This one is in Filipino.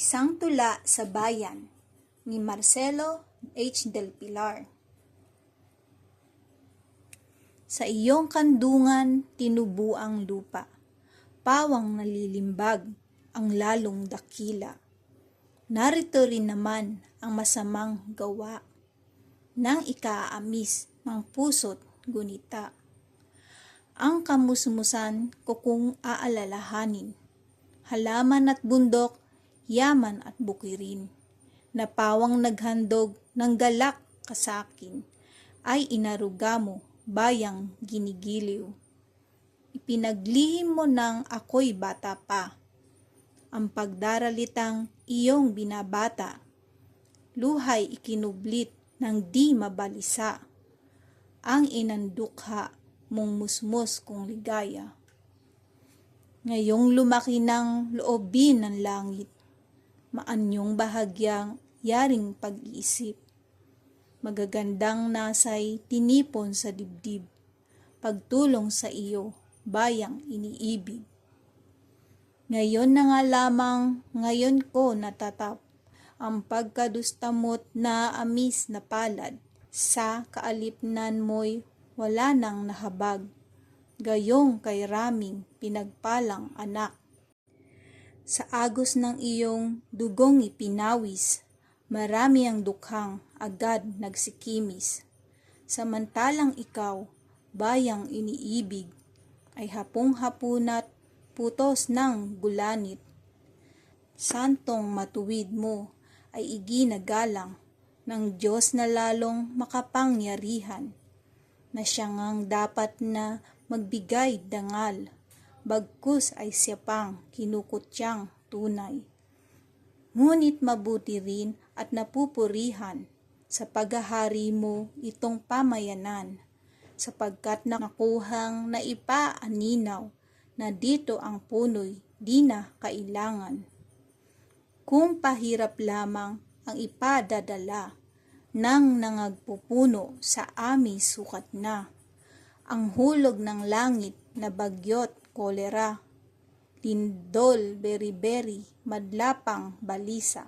Isang tula sa bayan ni Marcelo H. Del Pilar. Sa iyong kandungan tinubu ang lupa, pawang nalilimbag ang lalong dakila. Narito rin naman ang masamang gawa nang ikaamis ng puso't gunita. Ang kamusmusan ko kung aalalahanin, halaman at bundok, yaman at bukirin, na pawang naghandog ng galak kasakin, ay inaruga mo bayang ginigiliw. Ipinaglihim mo nang ako'y bata pa, ang pagdaralitang iyong binabata, luhay ikinublit ng di mabalisa, ang inandukha mong musmus kong ligaya. Ngayong lumaki ng loobin ng langit, maanyong bahagyang yaring pag-iisip, magagandang nasay tinipon sa dibdib, pagtulong sa iyo, bayang iniibig. Ngayon na nga lamang, ngayon ko natatap, ang pagkadustamot na amis na palad, sa kaalipnan mo'y wala nang nahabag, gayong kay raming pinagpalang anak. Sa agos ng iyong dugong ipinawis, marami ang dukhang agad nagsikimis. Samantalang ikaw, bayang iniibig, ay hapong-hapunat putos ng gulanit. Santong matuwid mo ay iginagalang ng Diyos na lalong makapangyarihan, na siya ngang dapat na magbigay dangal, bagkus ay siya pang kinukutyang tunay. Ngunit mabuti rin at napupurihan sa paghahari mo itong pamayanan, sapagkat nakuhang naipaaninaw na dito ang punoy di na kailangan. Kung pahirap lamang ang ipadadala ng nangagpupuno sa ami sukat na, ang hulog ng langit na bagyot kolera, lindol beri-beri madlapang balisa.